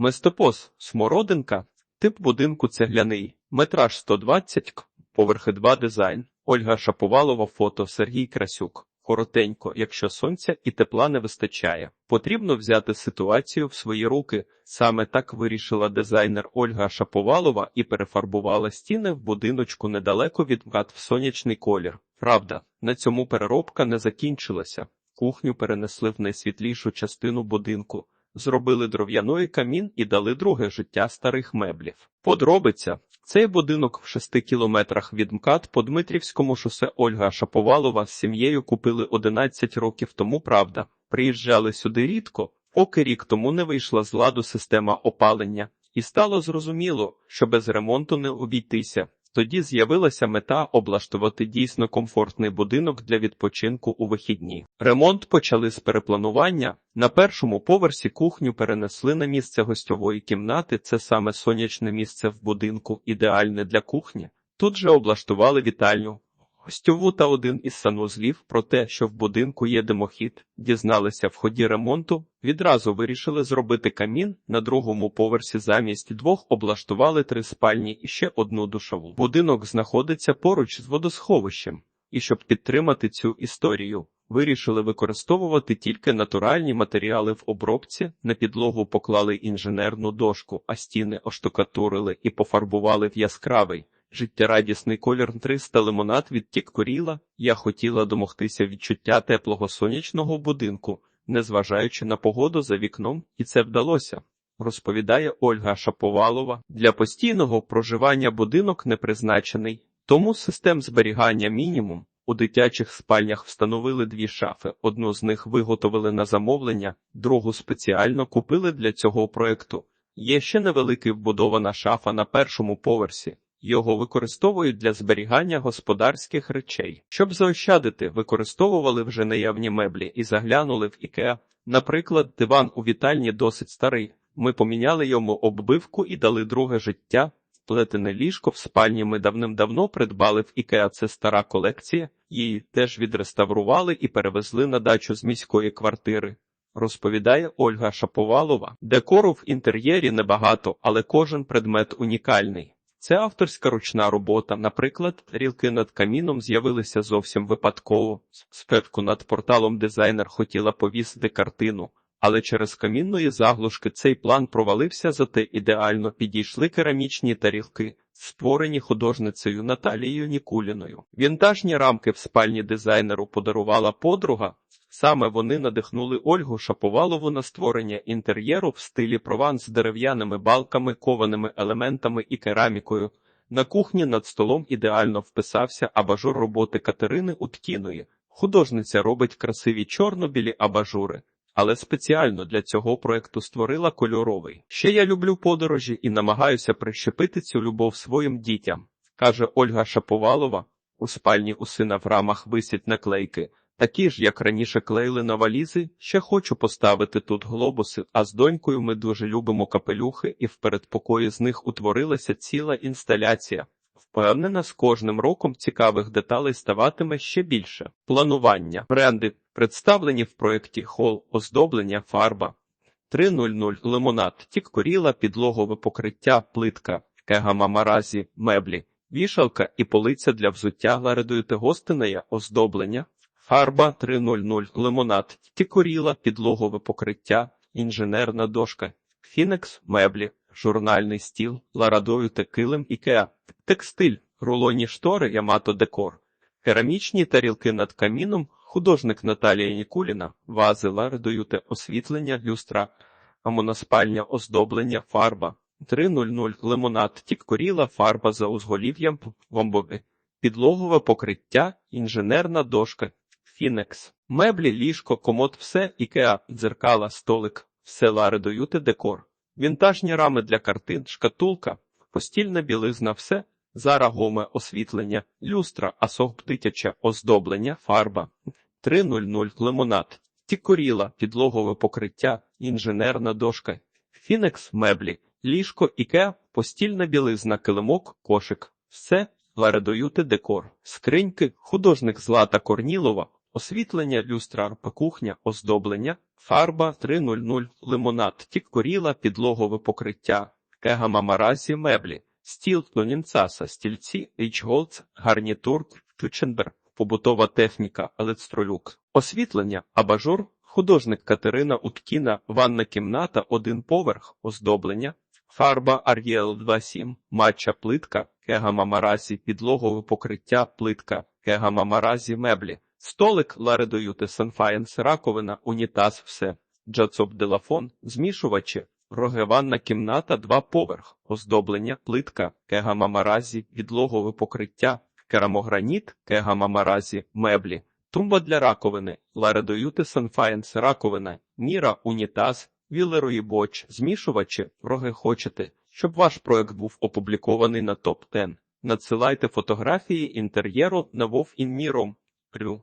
Местопос Смородинка, тип будинку цегляний, метраж 120 к, поверхи 2 дизайн. Ольга Шаповалова, фото Сергій Красюк. Коротенько, якщо сонця і тепла не вистачає, потрібно взяти ситуацію в свої руки. Саме так вирішила дизайнер Ольга Шаповалова і перефарбувала стіни в будиночку недалеко від МКАД в сонячний колір. Правда, на цьому переробка не закінчилася. Кухню перенесли в найсвітлішу частину будинку, зробили дров'яної камін і дали друге життя старих меблів. Подробиця. Цей будинок в шести кілометрах від МКАД по Дмитрівському шосе Ольга Шаповалова з сім'єю купили 11 років тому, правда. Приїжджали сюди рідко, поки рік тому не вийшла з ладу система опалення, і стало зрозуміло, що без ремонту не обійтися. Тоді з'явилася мета облаштувати дійсно комфортний будинок для відпочинку у вихідні. Ремонт почали з перепланування. На першому поверсі кухню перенесли на місце гостьової кімнати. Це саме сонячне місце в будинку, ідеальне для кухні. Тут же облаштували вітальню. Гостьову та один із санузлів про те, що в будинку є димохід, дізналися в ході ремонту, відразу вирішили зробити камін, на другому поверсі замість двох облаштували три спальні і ще одну душову. Будинок знаходиться поруч з водосховищем, і щоб підтримати цю історію, вирішили використовувати тільки натуральні матеріали в обробці, на підлогу поклали інженерну дошку, а стіни оштукатурили і пофарбували в яскравий. Життєрадісний колір 300 лимонад від Тік Коріла. Я хотіла домогтися відчуття теплого сонячного будинку, незважаючи на погоду за вікном, і це вдалося. Розповідає Ольга Шаповалова. Для постійного проживання будинок не призначений, тому систем зберігання мінімум. У дитячих спальнях встановили дві шафи. Одну з них виготовили на замовлення, другу спеціально купили для цього проекту. Є ще невелика вбудована шафа на першому поверсі. Його використовують для зберігання господарських речей. Щоб заощадити, використовували вже наявні меблі і заглянули в Ікеа. Наприклад, диван у вітальні досить старий. Ми поміняли йому оббивку і дали друге життя. Плетене ліжко в спальні ми давним-давно придбали в Ікеа. Це стара колекція. Її теж відреставрували і перевезли на дачу з міської квартири. Розповідає Ольга Шаповалова. Декору в інтер'єрі небагато, але кожен предмет унікальний. Це авторська ручна робота. Наприклад, рілки над каміном з'явилися зовсім випадково. Спочатку над порталом дизайнер хотіла повісити картину, але через камінної заглушки цей план провалився, зате ідеально підійшли керамічні тарілки, створені художницею Наталією Нікуліною. Вінтажні рамки в спальні дизайнеру подарувала подруга. Саме вони надихнули Ольгу Шаповалову на створення інтер'єру в стилі прованс з дерев'яними балками, кованими елементами і керамікою. На кухні над столом ідеально вписався абажур роботи Катерини Уткіної. Художниця робить красиві чорно-білі абажури, але спеціально для цього проекту створила кольоровий. Ще я люблю подорожі і намагаюся прищепити цю любов своїм дітям, каже Ольга Шаповалова. У спальні у сина в рамах висять наклейки. Такі ж, як раніше клеїли на валізи, ще хочу поставити тут глобуси, а з донькою ми дуже любимо капелюхи, і в передпокої з них утворилася ціла інсталяція. Впевнена, з кожним роком цікавих деталей ставатиме ще більше. Планування. Бренди, представлені в проєкті Хол, оздоблення, фарба. 3.00 лимонад, тік коріла, підлогове покриття, плитка, кегама маразі, меблі, вішалка і полиця для взуття, ларедуєте гостинеє, оздоблення, Фарба 300 лимонад, тікоріла, підлогове покриття, інженерна дошка, фінекс, меблі, журнальний стіл, ларадою та килим ікеа, текстиль, рулонні штори, ямато декор, керамічні тарілки над каміном, художник Наталія Нікуліна, вази ларадою та освітлення, люстра, амоноспальня, оздоблення, фарба. 300 лимонад, тіккоріла, фарба за узголів'ям, вомбове, підлогове покриття, інженерна дошка, Фінекс. Меблі, ліжко, комод, все, ікеа, дзеркала, столик, все ларедоюте декор. Вінтажні рами для картин, шкатулка, постільна білизна, все, зара гоме освітлення, люстра, асог дитяче, оздоблення, фарба, 300 лимонад, тікоріла, підлогове покриття, інженерна дошка, фінекс, меблі, ліжко, ікеа, постільна білизна, килимок, кошик, все, ларедоюте декор, скриньки, художник Злата Корнілова, освітлення, люстра, кухня, оздоблення, фарба 300, лимонад, тік коріла, підлогове покриття, кега мамаразі, меблі, стіл, тонінцаса, стільці, H-Голдс, гарнітур, Тюченберг, побутова техніка, елецтролюк, освітлення, абажур, художник Катерина Уткіна, ванна кімната, один поверх, оздоблення, фарба Ariel 27, матча плитка, кега мамаразі, підлогове покриття, плитка, кега мамаразі, меблі, столик, ларедоюти, санфаєнс, раковина, унітаз, все, джацоп делафон, змішувачі, рогеванна кімната, два поверх, оздоблення, плитка, кега мамаразі, підлогове покриття, керамограніт, кега мамаразі, меблі, тумба для раковини, ларедоюти, санфаєнс, раковина, міра, унітаз, вілерої боч, змішувачі, роги хочете, щоб ваш проект був опублікований на топ 10 Надсилайте фотографії інтер'єру на Вов Інміром. Рю.